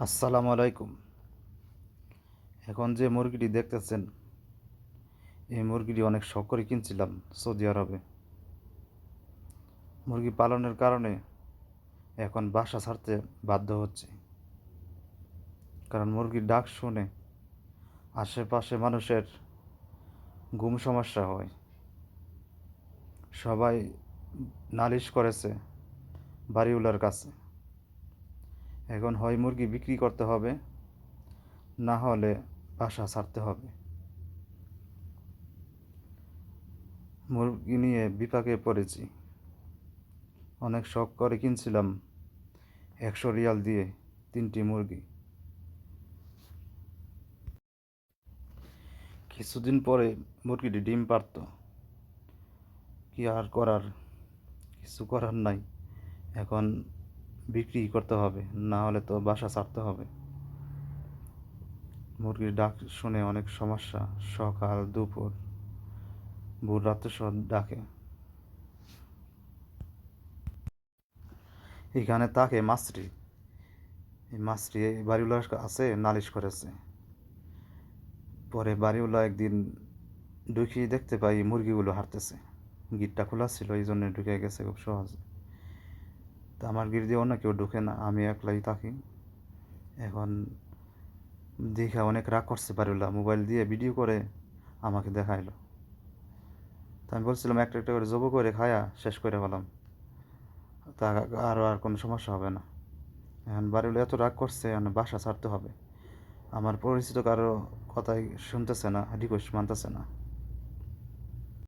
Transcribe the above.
আসসালামু আলাইকুম। এখন যে মুরগিটি দেখতেছেন, এই মুরগিটি অনেক শখ করে কিনছিলাম সৌদি আরবে। মুরগি পালনের কারণে এখন বাসা ছাড়তে বাধ্য হচ্ছে। কারণ মুরগির ডাক শুনে আশেপাশে মানুষের ঘুম সমস্যা হয়। সবাই নালিশ করেছে বাড়িওয়ালার কাছে। এখন হয় মুরগি বিক্রি করতে হবে, না হলে বাসা ছাড়তে হবে। মুরগি নিয়ে বিপাকে পড়েছি। অনেক শখ করে কিনছিলাম একশো রিয়াল দিয়ে তিনটি মুরগি। কিছুদিন পরে মুরগিটি ডিম পারত। কি আর করার? কিছু করার নাই। এখন বিক্রি করতে হবে, না হলে তো বাসা ছাড়তে হবে। মুরগির ডাক শুনে অনেক সমস্যা, সকাল, দুপুর, ভোর, রাত্রে সব ডাকে। এখানে তাকে মাছরি এই মাছরি বাড়িওয়ালার আছে, নালিশ করেছে। পরে বাড়িওয়ালা একদিন ঢুকিয়ে দেখতে পাই মুরগিগুলো হারতেছে গিটটা খোলা ছিল, এই জন্য ঢুকে গেছে খুব সহজে। তা আমার গির দিয়ে অন্য কেউ ঢুকে না, আমি একলাই থাকি। এখন দেখে অনেক রাগ করতে পারিল মোবাইল দিয়ে ভিডিও করে আমাকে দেখাইলো। তা আমি বলছিলাম, একটা একটা করে জব করে খায়া শেষ করে ফেলাম। তা আরও আর কোনো সমস্যা হবে না। এখন বাড়িগুলো এত রাগ করছে, এখন বাসা ছাড়তে হবে। আমার পরিচিত কারও কথাই শুনতেছে না রিকোয়েস্ট মানতেছে না।